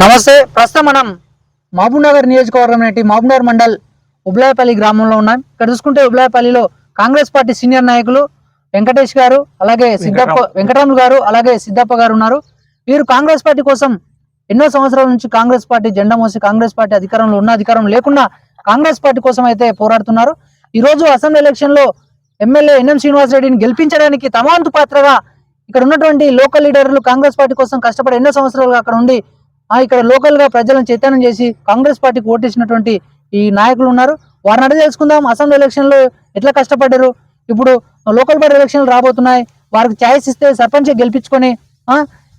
నమస్తే ప్రస్తుతం మనం మహబూబ్నగర్ నియోజకవర్గం నేటి మహబూబ్నగర్ మండల్ ఉబ్లాయపల్లి గ్రామంలో ఉన్నాం. ఇక్కడ చూసుకుంటే ఉబ్లాయపల్లిలో కాంగ్రెస్ పార్టీ సీనియర్ నాయకులు వెంకటేష్ గారు అలాగే సిద్ధప్ప వెంకటరాములు. గారు అలాగే సిద్ధప్ప గారు ఉన్నారు. వీరు కాంగ్రెస్ పార్టీ కోసం ఎన్నో సంవత్సరాల నుంచి కాంగ్రెస్ పార్టీ జెండా మోసి కాంగ్రెస్ పార్టీ అధికారంలో ఉన్న అధికారం లేకుండా కాంగ్రెస్ పార్టీ కోసం అయితే పోరాడుతున్నారు. ఈ రోజు అసెంబ్లీ ఎలక్షన్లో ఎమ్మెల్యే ఎన్ఎం శ్రీనివాస్ రెడ్డిని గెలిపించడానికి తమ వంతు పాత్రగా ఇక్కడ ఉన్నటువంటి లోకల్ లీడర్లు కాంగ్రెస్ పార్టీ కోసం కష్టపడి ఎన్నో సంవత్సరాలుగా అక్కడ ఉండి ఇక్కడ లోకల్గా ప్రజలను చైతన్యం చేసి కాంగ్రెస్ పార్టీకి ఓటేసినటువంటి ఈ నాయకులు ఉన్నారు. వారిని అడిగి తెలుసుకుందాం అసెంబ్లీ ఎలక్షన్లో ఎట్లా కష్టపడ్డారు? ఇప్పుడు లోకల్ బాడీ ఎలక్షన్లు రాబోతున్నాయి. వారికి ఛాయిస్ ఇస్తే సర్పంచ్ గెలిపించుకొని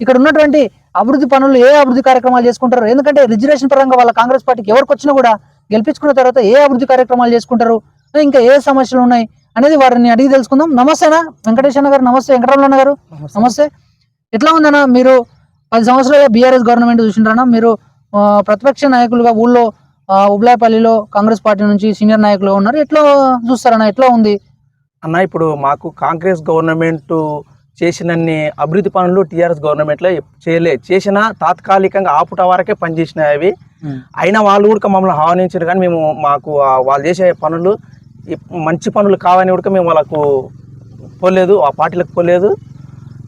ఇక్కడ ఉన్నటువంటి అభివృద్ధి పనులు ఏ అభివృద్ధి కార్యక్రమాలు చేసుకుంటారు? ఎందుకంటే రిజర్వేషన్ పరంగా వాళ్ళ కాంగ్రెస్ పార్టీకి ఎవరికి వచ్చినా కూడా గెలిపించుకున్న తర్వాత ఏ అభివృద్ధి కార్యక్రమాలు చేసుకుంటారు? ఇంకా ఏ సమస్యలు ఉన్నాయి అనేది వారిని అడిగి తెలుసుకుందాం. నమస్తేనా? వెంకటేష్ అన్న గారు నమస్తే. వెంకటరమణ గారు నమస్తే. ఎట్లా ఉందన్న మీరు పది సంవత్సరాలుగా బీఆర్ఎస్ గవర్నమెంట్ చూసిండ్రన్నా మీరు ప్రతిపక్ష నాయకులుగా ఊళ్ళో ఉబ్లాయపల్లిలో కాంగ్రెస్ పార్టీ నుంచి సీనియర్ నాయకులుగా ఉన్నారు. ఎట్లా చూస్తారన్న? ఎట్లా ఉంది? అన్న ఇప్పుడు మాకు కాంగ్రెస్ గవర్నమెంట్ చేసినన్ని అభివృద్ధి పనులు టీఆర్ఎస్ గవర్నమెంట్లో చేయలే. చేసిన తాత్కాలికంగా ఆపుట వరకే పనిచేసినాయి అవి. అయినా వాళ్ళు కూడా మమ్మల్ని ఆహ్వానించారు కానీ మేము మాకు వాళ్ళు చేసే పనులు మంచి పనులు కావని కూడా మేము వాళ్ళకు పోలేదు ఆ పార్టీలకు పోలేదు.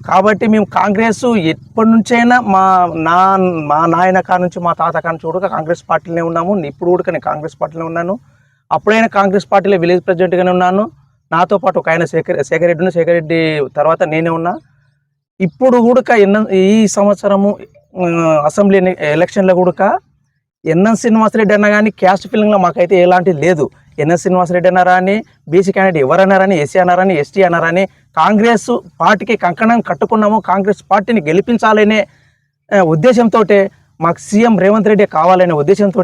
కాబట్టి మేము కాంగ్రెస్ ఎప్పటి నుంచైనా మా నా మా నాయన కాడ నుంచి మా తాత కా నుంచి కూడా కాంగ్రెస్ పార్టీలోనే ఉన్నాము. ఇప్పుడు కూడా నేను కాంగ్రెస్ పార్టీలో ఉన్నాను. అప్పుడైనా కాంగ్రెస్ పార్టీలో విలేజ్ ప్రెసిడెంట్గానే ఉన్నాను. నాతో పాటు ఒక ఆయన శేఖర్ శేఖర్ రెడ్డి శేఖర్ రెడ్డి తర్వాత నేనే ఉన్నా. ఇప్పుడు కూడా ఎన్న ఈ సంవత్సరము అసెంబ్లీ ఎలక్షన్లో కూడా ఎన్ఎన్ శ్రీనివాసరెడ్డి అన్న కానీ క్యాస్ట్ ఫీలింగ్లో మాకైతే ఎలాంటిది లేదు. ఎన్ఎస్ శ్రీనివాసరెడ్డి అన్నారా అని బీసీ క్యాండిడేట్ ఎవరన్నారని ఎస్సీ అన్నారని ఎస్టీ అన్నారని కాంగ్రెస్ పార్టీకి కంకణం కట్టుకున్నాము కాంగ్రెస్ పార్టీని గెలిపించాలనే ఉద్దేశంతో మాకు సీఎం రేవంత్ రెడ్డి కావాలనే ఉద్దేశంతో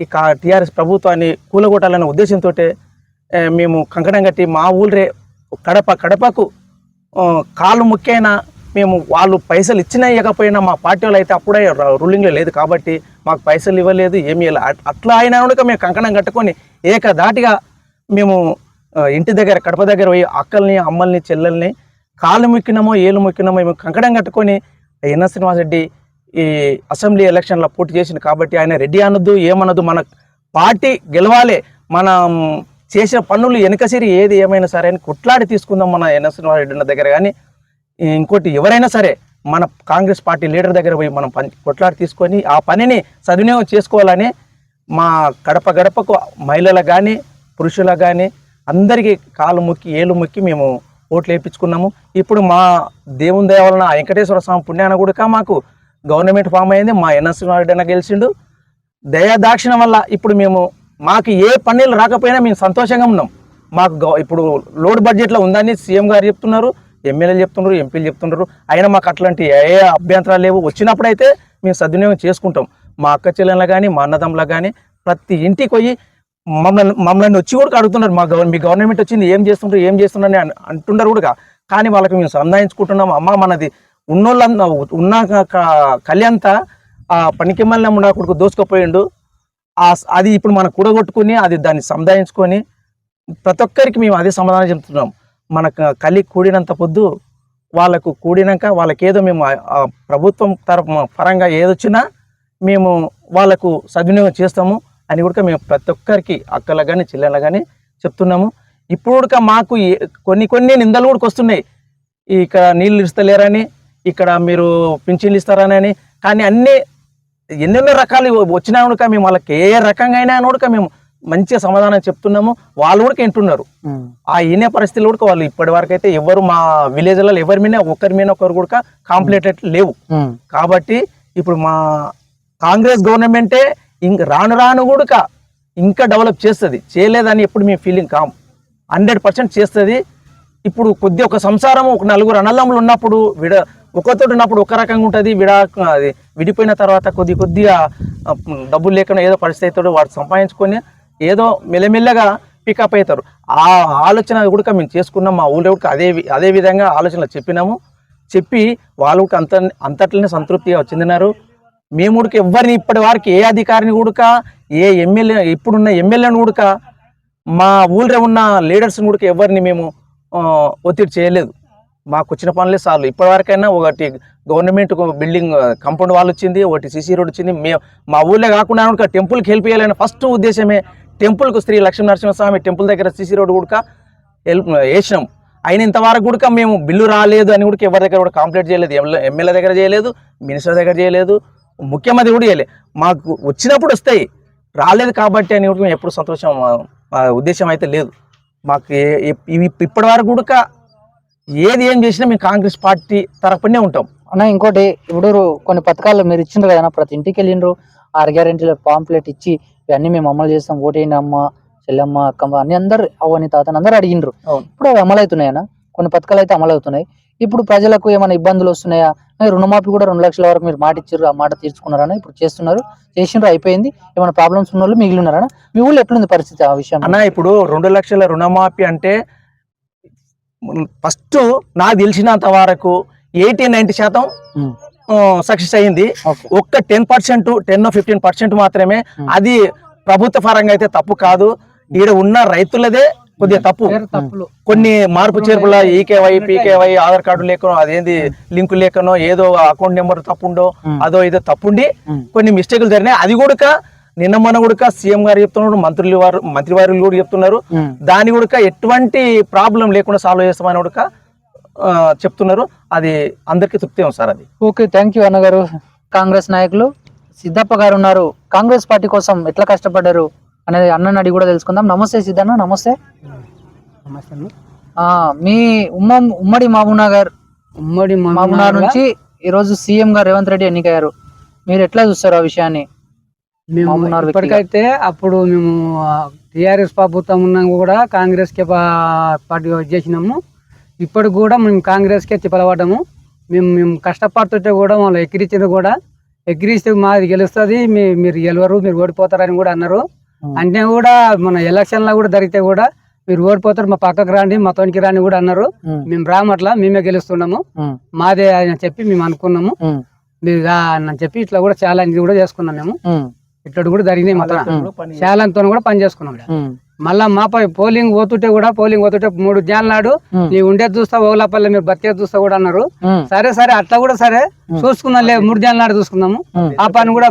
ఈ కా టీఆర్ఎస్ ప్రభుత్వాన్ని కూలగొట్టాలనే ఉద్దేశంతో మేము కంకణం కట్టి మా ఊళ్ళే కడప కడపకు కాలు ముఖ్యైన మేము వాళ్ళు పైసలు ఇచ్చినా ఇవ్వకపోయినా మా పార్టీ వాళ్ళు అయితే అప్పుడే రూలింగ్లో లేదు కాబట్టి మాకు పైసలు ఇవ్వలేదు ఏమీ ఇవ్వలేదు అట్లా అయినా కూడా మేము కంకణం కట్టుకొని ఏకధాటిగా మేము ఇంటి దగ్గర కడప దగ్గర పోయి అక్కల్ని అమ్మల్ని చెల్లెల్ని కాళ్ళు మొక్కినామో ఏళ్ళు మొక్కినామో మేము కంకణం కట్టుకొని ఎన్ఎస్ శ్రీనివాసరెడ్డి ఈ అసెంబ్లీ ఎలక్షన్లో పోటీ చేసింది కాబట్టి ఆయన రెడ్డి అనొద్దు ఏమనొద్దు మన పార్టీ గెలవాలి మనం చేసిన పనులు వెనకసిరి ఏది ఏమైనా సరే అని కొట్లాడి తీసుకుందాం మన ఎన్ఎస్ శ్రీనివాసరెడ్డి ఉన్న దగ్గర. కానీ ఇంకోటి ఎవరైనా సరే మన కాంగ్రెస్ పార్టీ లీడర్ దగ్గర పోయి మనం పని కొట్లాడి తీసుకొని ఆ పనిని సద్వినియోగం చేసుకోవాలని మా గడప గడపకు మహిళలకు కానీ పురుషులకు కానీ అందరికీ కాలు మొక్కి ఏళ్ళు మొక్కి మేము ఓట్లు వేయించుకున్నాము. ఇప్పుడు మా దేవుని దయ వలన వెంకటేశ్వర స్వామి పుణ్యాన కూడా మాకు గవర్నమెంట్ ఫామ్ అయింది. మా ఎన్ఎస్ రెడ్డి గెలిచిండు. దయాదాక్షిణం వల్ల ఇప్పుడు మేము మాకు ఏ పన్నీళ్ళు రాకపోయినా మేము సంతోషంగా ఉన్నాం. మాకు ఇప్పుడు లోడ్ బడ్జెట్లో ఉందని సీఎం గారు చెప్తున్నారు ఎమ్మెల్యేలు చెప్తున్నారు ఎంపీలు చెప్తున్నారు. అయినా మాకు అట్లాంటి ఏ అభ్యంతరాలు లేవు. వచ్చినప్పుడైతే మేము సద్వినియోగం చేసుకుంటాం. మా అక్క చెల్లెళ్ళ కానీ మా అన్నదమ్ములకు కానీ ప్రతి ఇంటికి పోయి మమ్మల్ని మమ్మల్ని వచ్చి కూడా అడుగుతున్నారు. మా గవర్న మీ గవర్నమెంట్ వచ్చింది ఏం చేస్తుంటారు ఏం చేస్తున్నారని అని అంటున్నారు కూడా. కానీ వాళ్ళకి మేము సంధాయించుకుంటున్నాం అమ్మ మనది ఉన్నోళ్ళంతా ఉన్న క- ఆ పనికి మళ్ళీ నా కొడుకు దోసుకుపోయిండు అది ఇప్పుడు మనం కూడగొట్టుకుని అది దాన్ని సముదాయించుకొని ప్రతి ఒక్కరికి మేము అదే సమాధానం చెప్తున్నాం. మన కలి కూడినంత పొద్దు వాళ్ళకు కూడినాక వాళ్ళకేదో మేము ప్రభుత్వం తరపు పరంగా ఏదొచ్చినా మేము వాళ్ళకు సద్వినియోగం చేస్తాము అని కూడా మేము ప్రతి ఒక్కరికి అక్కలకు కానీ చెల్లెళ్ళకు కానీ చెప్తున్నాము. ఇప్పుడు కూడా మాకు కొన్ని కొన్ని నిందలు కూడా వస్తున్నాయి. ఇక్కడ నీళ్ళు ఇస్తలేరని ఇక్కడ మీరు పింఛన్లు ఇస్తారని కానీ అన్నీ ఎన్నెన్నో రకాలు వచ్చినా కూడా మేము వాళ్ళకి ఏ రకంగా అయినా కూడా మేము మంచిగా సమాధానం చెప్తున్నాము. వాళ్ళు కూడా వింటున్నారు. ఆ ఈనే పరిస్థితులు కూడా వాళ్ళు ఇప్పటి వరకు అయితే ఎవరు మా విలేజ్లలో ఎవరి మీద ఒకరి మీద ఒకరు కూడా కాంప్లీట్ లేవు. కాబట్టి ఇప్పుడు మా కాంగ్రెస్ గవర్నమెంటే ఇంక రాను రాను కూడా ఇంకా డెవలప్ చేస్తుంది. చేయలేదని ఎప్పుడు మేము ఫీలింగ్ కాం. హండ్రెడ్ పర్సెంట్ చేస్తుంది. ఇప్పుడు కొద్ది ఒక సంసారం ఒక నలుగురు అనల్లములు ఉన్నప్పుడు విడ ఒకతోటి ఉన్నప్పుడు ఒక రకంగా ఉంటుంది. విడా అది విడిపోయిన తర్వాత కొద్ది కొద్దిగా డబ్బులు లేకుండా ఏదో పరిస్థితి అవుతాడు వాడు సంపాదించుకొని ఏదో మెల్లమెల్లగా పికప్ అవుతారు ఆ ఆలోచన కూడా మేము చేసుకున్నాం. మా ఊళ్ళో కూడా అదే అదే విధంగా ఆలోచనలు చెప్పినాము. చెప్పి వాళ్ళు కూడా అంత అంతట్లోనే సంతృప్తిగా చెందినారు. మేము ఎవరిని ఇప్పటి వారికి ఏ అధికారిని కూడా ఏ ఎమ్మెల్యే ఇప్పుడున్న ఎమ్మెల్యేని కూడా మా ఊళ్ళో ఉన్న లీడర్స్ని కూడా ఎవరిని మేము ఒత్తిడి చేయలేదు. మాకు వచ్చిన పనులే చాలు. ఇప్పటివరకైనా ఒకటి గవర్నమెంట్ బిల్డింగ్ కంపౌండ్ వాళ్ళు వచ్చింది ఒకటి సిసి రోడ్ వచ్చింది. మేము మా ఊళ్ళో కాకుండా ఒక టెంపుల్కి హెల్ప్ చేయాలని ఫస్ట్ ఉద్దేశమే. టెంపుల్కు శ్రీ లక్ష్మీ నరసింహస్వామి టెంపుల్ దగ్గర సిసి రోడ్ కూడా హెల్ప్ వేసినాం అయిన ఇంతవరకు కూడా మేము బిల్లు రాలేదు అని కూడా ఎవరి దగ్గర కూడా కంప్లైంట్ చేయలేదు. ఎమ్మెల్యే దగ్గర చేయలేదు మినిస్టర్ దగ్గర చేయలేదు ముఖ్యమంత్రి కూడా చేయలేదు మాకు వచ్చినప్పుడు వస్తాయి. రాలేదు కాబట్టి అని కూడా మేము ఎప్పుడు సంతోషం ఉద్దేశం అయితే లేదు. మాకు ఇప్పటి వరకు కూడా ఏది ఏం చేసినా మేము కాంగ్రెస్ పార్టీ తరపునే ఉంటాం. అన్న ఇంకోటి ఇప్పుడు కొన్ని పథకాలు మీరు ఇచ్చిండ్రు కదా ప్రతి ఇంటికి వెళ్ళిండ్రు ఆరు గ్యారెంటీల పాంప్లెట్ ఇచ్చి ఇవన్నీ మేము అమలు చేస్తాం. ఓటేయండి అమ్మ చెల్లెమ్మ అక్కమ్మ అని అందరు అవని తాతని అందరు అడిగిండ్రు. ఇప్పుడు అవి అమలు అవుతున్నాయన్న కొన్ని పథకాలు అయితే అమలు అవుతున్నాయి ఇప్పుడు ప్రజలకు ఏమైనా ఇబ్బందులు వస్తున్నాయా? రుణమాఫీ కూడా రెండు లక్షల వరకు మీరు మాట ఇచ్చారు ఆ మాట తీర్చుకున్నారని ఇప్పుడు చేస్తున్నారు. చేసిండ్రు అయిపోయింది. ఏమైనా ప్రాబ్లమ్స్ ఉన్న వాళ్ళు మిగిలి ఉన్నారన్న మీ ఊళ్ళో ఎట్లుంది పరిస్థితి ఆ విషయం? అన్న ఇప్పుడు రెండు లక్షల రుణమాఫీ అంటే ఫస్ట్ నాకు తెలిసినంత వరకు ఎయిటీ నైన్టీ శాతం. సక్సెస్ అయింది. ఒక్క ten percent ten fifteen percent మాత్రమే. అది ప్రభుత్వ పరంగా అయితే తప్పు కాదు. ఈడ ఉన్న రైతులదే కొద్దిగా తప్పు. కొన్ని మార్పు చేర్పుల ఈకేవై పీకేవై ఆధార్ కార్డు లేకనో అదేంది లింకు లేకనో ఏదో అకౌంట్ నెంబర్ తప్పుండో. అదో ఏదో తప్పుండి. కొన్ని మిస్టేకులు జరిగినాయి. అది కూడా నిన్న మొన్న కూడా సీఎం గారు చెప్తున్నారు మంత్రులు వారు మంత్రి వారు కూడా చెప్తున్నారు. దాని కూడా ఎటువంటి ప్రాబ్లం లేకుండా సాల్వ్ చేస్తామని కూడా చెప్తున్నారు. అది అందరికీ తృప్తి సార్ అది. ఓకే థ్యాంక్ యూ అన్నగారు. కాంగ్రెస్ నాయకులు సిద్ధప్ప గారు ఉన్నారు. కాంగ్రెస్ పార్టీ కోసం ఎట్లా కష్టపడ్డారు? అనేది అన్నని అడిగి కూడా తెలుసుకుందాం. నమస్తే సిద్ధన్న నమస్తే. ఆ, మీ ఉమ్మ ఉమ్మడి మహబూబ్నగర్ ఉమ్మడి మహబూబ్నగర్ నుంచి ఈ రోజు సీఎం గారు రేవంత్ రెడ్డి ఎన్నికయ్యారు. మీరు ఎట్లా చూస్తారు ఆ విషయాన్ని? మేము. ఇప్పటికైతే అప్పుడు మేము టిఆర్ఎస్ ప్రభుత్వం ఉన్నాం కూడా కాంగ్రెస్కి పార్టీ చేసినాము. ఇప్పటికి కూడా మేము కాంగ్రెస్ కే తిప్పలబడ్డాము. మేము మేము కష్టపడుతుంటే కూడా వాళ్ళు ఎక్కిరించింది కూడా. ఎక్కిరిస్తే మాది గెలుస్తుంది మీ మీరు గెలవరు మీరు ఓడిపోతారని కూడా అన్నారు. అంటే కూడా మన ఎలక్షన్లో కూడా జరిగితే కూడా మీరు ఓడిపోతారు మా పక్కకు రాండి మా తోనికి రాని కూడా అన్నారు. మేము రామట్లా మేమే గెలుస్తున్నాము. మాదే అని చెప్పి మేము అనుకున్నాము. మీరు అని చెప్పి ఇట్లా కూడా ఛాలెంజ్ కూడా చేసుకున్నాం మేము. ఇట్లా కూడా జరిగినాయి మొత్తం. పని ఛాలెంజ్తో కూడా పని చేసుకున్నాం. మళ్ళా మాపై పోలింగ్ పోతుంటే కూడా పోలింగ్ పోతుంటే మూడు జ్ఞానాలు నాడు ఉమ్, నీ ఉండేది చూస్తా ఓలాపల్లి మీరు బతికేది చూస్తా కూడా అన్నారు. సరే సరే అట్లా కూడా సరే. చూసుకుందాం లేదు మూడు జ్ఞానాలు నాడు చూసుకుందాము. ఆ పని కూడా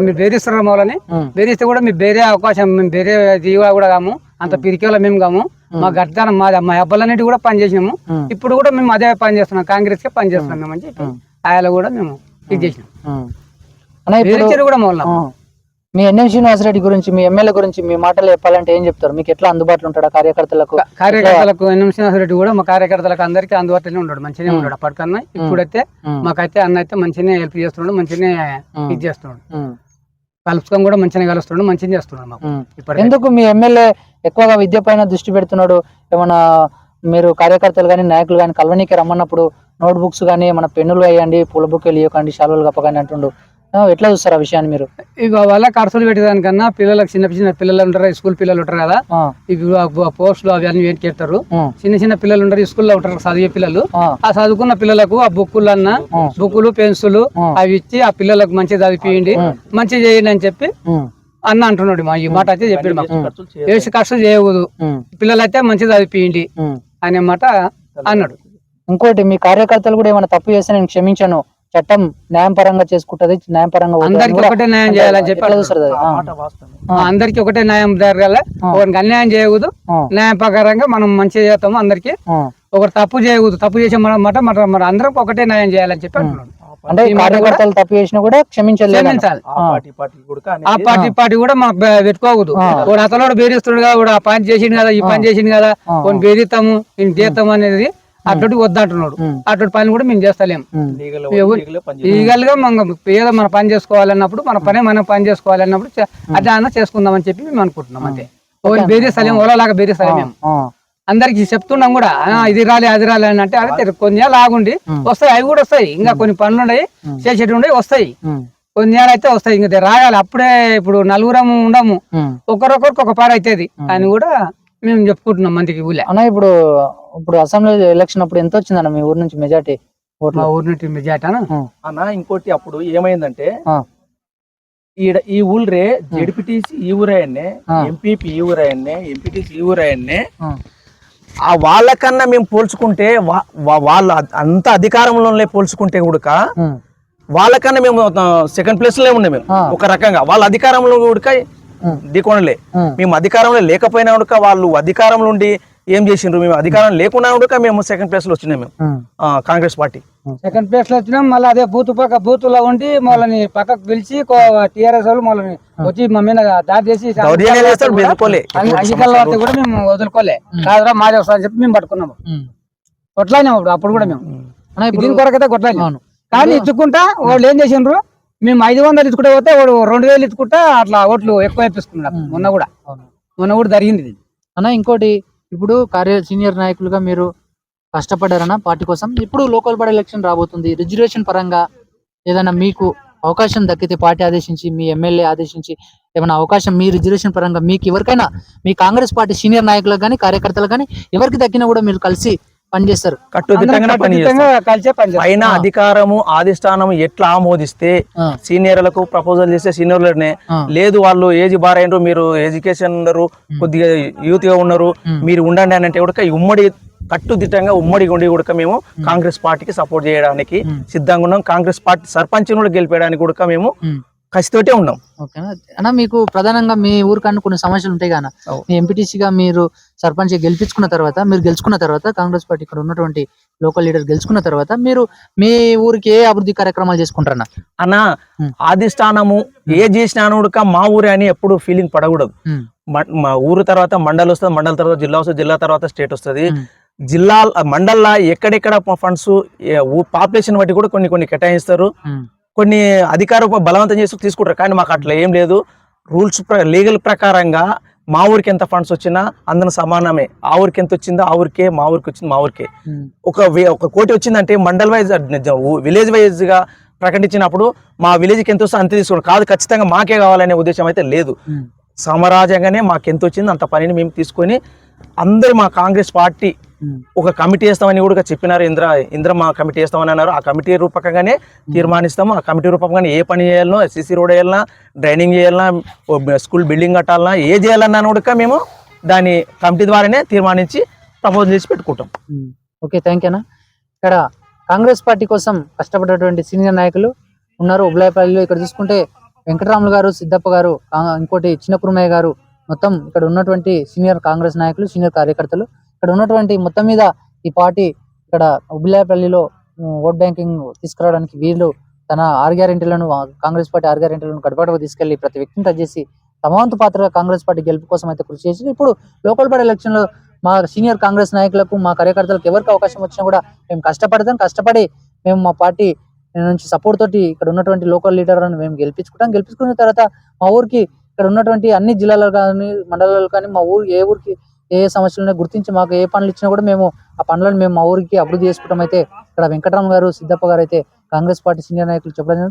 మీరు బెదిరిస్తున్నారు మమ్మల్ని బెదిరిస్తే కూడా మీరు వేరే అవకాశం మేము వేరే జీవా కూడా కాము. అంత పిరికేలా మేము కాము. మా గట్టానం మా మా అబ్బాలన్నిటి కూడా పని చేసినాము. ఇప్పుడు కూడా మేము అదే పని చేస్తున్నాం కాంగ్రెస్ కే పని చేస్తున్నాం అని చెప్పి ఆయన కూడా మేము ఇది చేసినాం. కూడా ఆ. మీ ఎన్ఎం శ్రీనివాసరెడ్డి గురించి మీ ఎమ్మెల్యే గురించి మీ మాటలు చెప్పాలంటే ఏం చెప్తారు? మీకు ఎట్లా అందుబాటులో ఉంటాడా కార్యకర్తలకు? కార్యకర్తలకు ఎన్ఎం శ్రీనివాసరెడ్డి కూడా మా కార్యకర్తలకు అందరికీ అందుబాటులోనే ఉన్నాడు. మంచిగానే ఉన్నాడు. అప్పటికన్నా ఇప్పుడైతే మాకైతే అన్న అయితే మంచిగానే హెల్ప్ చేస్తున్నాడు మంచిగానే ఇది చేస్తున్నాడు. ఉమ్, కలుపుకొని కూడా మంచిగానే కలుస్తున్నాడు మంచిగా చేస్తున్నాడు మాకు. ఇప్పటికైతే. ఎందుకు మీ ఎమ్మెల్యే ఎక్కువగా విద్య పైన దృష్టి పెడుతున్నాడు? ఏమన్నా మీరు కార్యకర్తలు కానీ నాయకులు కానీ కల్వనీకి రమ్మన్నప్పుడు నోట్ బుక్స్ కానీ మన పెన్నులు వేయండి పూల బుక్కలు ఇవ్వకండి శాలువలు కప్పకండి అంటుండు. ఎట్లా చూస్తారు ఆ విషయాన్ని మీరు? ఇక వాళ్ళ ఖర్చులు పెట్టేదానికన్నా పిల్లలకు చిన్న చిన్న పిల్లలు ఉంటారు స్కూల్ పిల్లలు ఉంటారు కదా. ఇవి పోస్టులు అవి అన్ని ఏంటి చేస్తారు? చిన్న చిన్న పిల్లలు ఉంటారు స్కూల్లో ఉంటారు చదివే పిల్లలు. ఆ, చదువుకున్న పిల్లలకు ఆ బుక్కులు అన్న బుక్కులు పెన్సులు అవి ఇచ్చి ఆ పిల్లలకు మంచిగా చదివిపియండి మంచిగా చేయండి అని చెప్పి అన్న అంటున్నాడు మా ఈ మాట అయితే చెప్పాడు మాకు. వేసి ఖర్చు చేయకూడదు. పిల్లలైతే మంచిగా చదివిపియండి. అనే మాట అన్నాడు. ఇంకోటి మీ కార్యకర్తలు కూడా ఏమైనా తప్పు చేస్తే నేను క్షమించాను. చట్టం న్యాయపరంగా చేసుకుంటది న్యాయపరంగా అందరికి ఒకటే న్యాయం చేయాలని చెప్పి. ఆ, అందరికి ఒకటే న్యాయం జరగాలి. ఒకరికి అన్యాయం చేయకూడదు. ఆ, న్యాయం ప్రకారంగా మనం మంచిగా చేస్తాము అందరికి. ఒకరు తప్పు చేయకూడదు. తప్పు చేసే మన మాట మన మన అందరం ఒకటే న్యాయం చేయాలని చెప్పి అంటున్నాడు అంటే కార్యకర్తలు తప్పు చేసినా కూడా క్షమించలేదు ఆ పార్టీ పార్టీ కూడా అనేది ఆ పార్టీ పార్టీ కూడా మనకు బె- పెట్టుకోకూడదు. వాడు అతను బేరిస్తుడు కదా ఆ పని చేసిండు కదా ఈ పని చేసిండు కదా. కొన్ని బేరిస్తాము చేస్తాము అనేది అటువంటి వద్దంటున్నాడు. ఉమ్, అటువంటి పని కూడా మేము చేస్తలేము లీగల్గా మనం ఏదో మన పని చేసుకోవాలన్నప్పుడు మన పనే మనం పని చేసుకోవాలన్నప్పుడు అదే అన్న చేసుకుందాం అని చెప్పి మేము అనుకుంటున్నాం అంతే. బేరిస్తలేము ఓలాగా బేరిస్తలేము మేము. ఆ, అందరికి చెప్తున్నాం కూడా ఇది రాలే అది రాలే అని అంటే అదే కొన్ని ఆగుండి వస్తాయి అవి కూడా వస్తాయి. ఇంకా కొన్ని పనులు ఉన్నాయి చేసేటి ఉన్నాయి వస్తాయి. కొన్ని అయితే వస్తాయి. ఇంకా రాగాలి అప్పుడే ఇప్పుడు నలుగురము ఉండము. ఒకరొకరికి ఒక పాడు అవుతుంది అని కూడా మేము చెప్పుకుంటున్నాం మందికి ఊళ్ళే. అన్న ఇప్పుడు ఇప్పుడు అసెంబ్లీ ఎలక్షన్ అప్పుడు ఎంత వచ్చిందన్న మీ ఊరు నుంచి మెజార్టీ ఓట్లు? మా ఊరి నుండి మెజార్టాను ఉమ్, అన్న ఇంకోటి అప్పుడు ఏమైందంటే ఆ, ఈడ ఈ ఊళ్ళే జడ్పీటీసీ ఈ ఊరాయన్నే ఆ. ఎంపీపీ ఈ ఊరాయన్నే ఎంపీటీసీ ఈ ఊరాయన్నే ఆ, ఆ వాళ్ళకన్నా మేము పోల్చుకుంటే వా- వా- వాళ్ళ అంత అధికారంలోనే పోల్చుకుంటే కూడా ఉమ్, వాళ్ళకన్నా మేము సెకండ్ ప్లేస్లో ఉన్నాం మేము. ఆ. ఒక రకంగా వాళ్ళ అధికారంలో కూడా ఢీకొనలే మేము అధికారంలో లేకపోయినా కూడా వాళ్ళు అధికారంలో ఉండి ఏం చేసిండ్రు? మేము అధికారం లేకున్నా కూడా మేము సెకండ్ ప్లేస్లో వచ్చినాం మేము. కాంగ్రెస్ పార్టీ. సెకండ్ ప్లేస్లో వచ్చినాం మళ్ళీ అదే బూత్ పక్క బూత్లో ఉండి మళ్ళీ పక్కకు పిలిచి టీఆర్ఎస్ వాళ్ళు మళ్ళీ వచ్చి మా మీద దాడి చేసి కూడా మేము వదులుకోలే. కాదురా మాది వస్తా అని చెప్పి మేము పట్టుకున్నాము. కొట్లాడినాం అప్పుడు అప్పుడు కూడా మేము. దీని కొరకైతే కొట్లాడినాం. అవును. కానీ ఇచ్చుకుంటా వాళ్ళు ఏం చేసిండ్రు? మేము ఐదు వందలు ఇచ్చుకుంటే పోతే వాడు రెండు వేలు ఇచ్చుకుంటా అట్లా ఓట్లు ఎక్కువ ఇప్పిస్తున్నాడు మొన్న కూడా. మొన్న కూడా జరిగింది ఇది. అన్న ఇంకోటి ఇప్పుడు కార్య సీనియర్ నాయకులుగా మీరు కష్టపడ్డారన్న పార్టీ కోసం ఇప్పుడు లోకల్ బాడీ ఎలక్షన్ రాబోతుంది. రిజర్వేషన్ పరంగా ఏదైనా మీకు అవకాశం దక్కితే పార్టీ ఆదేశించి మీ ఎమ్మెల్యే ఆదేశించి ఏమైనా అవకాశం మీ రిజర్వేషన్ పరంగా మీకు ఎవరికైనా మీ కాంగ్రెస్ పార్టీ సీనియర్ నాయకులకు కానీ కార్యకర్తలకు కానీ ఎవరికి దక్కినా కూడా మీరు కలిసి పనిచేస్తారు. పని అధికారము ఆదిష్టానం ఎట్లా ఆమోదిస్తే సీనియర్లకు ప్రపోజల్ చేస్తే సీనియర్లనే లేదు వాళ్ళు ఏజ్ బార్ అయినరు మీరు ఎడ్యుకేషన్ ఉన్నారు కొద్దిగా యూత్గా ఉన్నారు. మీరు ఉండండి అని అంటే కూడా ఈ ఉమ్మడి కట్టుదిట్టంగా ఉమ్మడి ఉండి కూడా మేము కాంగ్రెస్ పార్టీకి సపోర్ట్ చేయడానికి. సిద్ధంగా ఉన్నాం. కాంగ్రెస్ పార్టీ సర్పంచ్ కూడా గెలిపేయడానికి కూడా మేము. కసితోటే ఉన్నాం. ఓకేనా అన్న. మీకు ప్రధానంగా మీ ఊరికన్నా కొన్ని సమస్యలు ఉంటాయి అవు. మీ ఎంపీటీసీగా మీరు సర్పంచ్ గెలిపించుకున్న తర్వాత మీరు గెలుచుకున్న తర్వాత కాంగ్రెస్ పార్టీ ఇక్కడ ఉన్నటువంటి లోకల్ లీడర్ గెలుచుకున్న తర్వాత మీరు మీ ఊరికి ఏ అభివృద్ధి కార్యక్రమాలు చేసుకుంటారన్న అన్న. ఆదిష్టానము ఏ చేసినా కూడా మా ఊరే అని ఎప్పుడు ఫీలింగ్ పడకూడదు. మ- ఊరు తర్వాత మండల్ వస్తుంది మండల్ తర్వాత జిల్లా వస్తుంది జిల్లా తర్వాత స్టేట్ వస్తుంది. జిల్లా మండల్లా ఎక్కడెక్కడ ఫండ్స్ పాపులేషన్ బట్టి కూడా కొన్ని కొన్ని కేటాయిస్తారు. కొన్ని అధికార బలవంతం చేసి తీసుకుంటారు. కానీ మాకు అట్లా ఏం లేదు. రూల్స్ లీగల్ ప్రకారంగా మా ఊరికి ఎంత ఫండ్స్ వచ్చినా అందరం సమానమే. ఆ ఊరికి ఎంత వచ్చిందో ఆ ఊరికే మా ఊరికి వచ్చింది మా ఊరికే. ఒక ఒక కోటి వచ్చిందంటే మండల్ వైజ్ విలేజ్ వైజ్గా ప్రకటించినప్పుడు మా విలేజ్కి ఎంత వస్తే అంతే తీసుకోండి కాదు ఖచ్చితంగా మాకే కావాలనే ఉద్దేశం అయితే లేదు. సమారాజంగానే మాకు ఎంత వచ్చిందో అంత పనిని మేము తీసుకొని అందరూ మా కాంగ్రెస్ పార్టీ ఒక కమిటీ వేస్తామని కూడా చెప్పినారు ఇంద్ర ఇంద్ర మా కమిటీ వేస్తామని అన్నారు. ఆ కమిటీ రూపకంగానే తీర్మానిస్తాము. ఆ కమిటీ రూపకంగానే ఏ పని చేయాలనో ఎస్సీసీ రోడ్ వేయాలన్నా డ్రైనింగ్ చేయాలన్నా స్కూల్ బిల్డింగ్ కట్టాలన్నా ఏ చేయాలన్నా కూడా మేము దాని కమిటీ ద్వారానే తీర్మానించి ప్రపోజల్ చేసి పెట్టుకుంటాం. ఓకే థ్యాంక్ యూ అన్న. ఇక్కడ కాంగ్రెస్ పార్టీ కోసం కష్టపడేటువంటి సీనియర్ నాయకులు ఉన్నారు. ఉబ్లాయపల్లిలో ఇక్కడ చూసుకుంటే వెంకటరాములు గారు సిద్ధప్ప గారు ఇంకోటి చిన్నపురమయ్య గారు మొత్తం ఇక్కడ ఉన్నటువంటి సీనియర్ కాంగ్రెస్ నాయకులు సీనియర్ కార్యకర్తలు ఇక్కడ ఉన్నటువంటి మొత్తం మీద ఈ పార్టీ ఇక్కడ ఉబ్లాయపల్లిలో ఓట్ బ్యాంకింగ్ తీసుకురావడానికి వీళ్ళు తన ఆరు గ్యారెంటీలను కాంగ్రెస్ పార్టీ ఆరు గ్యారెంటీలను గడపడకు తీసుకెళ్ళి ప్రతి వ్యక్తిని టచ్ చేసి తమ వంతు పాత్రగా కాంగ్రెస్ పార్టీ గెలుపు కోసం అయితే కృషి చేసి ఇప్పుడు లోకల్ బాడీ ఎలక్షన్లో మా సీనియర్ కాంగ్రెస్ నాయకులకు మా కార్యకర్తలకు ఎవరికి అవకాశం వచ్చినా కూడా మేము కష్టపడతాం. కష్టపడి మేము మా పార్టీ నుంచి సపోర్ట్ తోటి ఇక్కడ ఉన్నటువంటి లోకల్ లీడర్లను మేము గెలిపించుకుంటాం. గెలిపించుకున్న తర్వాత మా ఊరికి ఇక్కడ ఉన్నటువంటి అన్ని జిల్లాలో కానీ మండలాలు కానీ మా ఊరు ఏ ఊరికి ఏ సమస్యలను గుర్తించి మాకు ఏ పనులు ఇచ్చినా కూడా మేము ఆ పనులను మేము మా ఊరికి అభివృద్ధి చేసుకోవడం అయితే ఇక్కడ వెంకటరామ్ గారు సిద్ధప్ప గారు అయితే కాంగ్రెస్ పార్టీ సీనియర్ నాయకులు చెప్పడం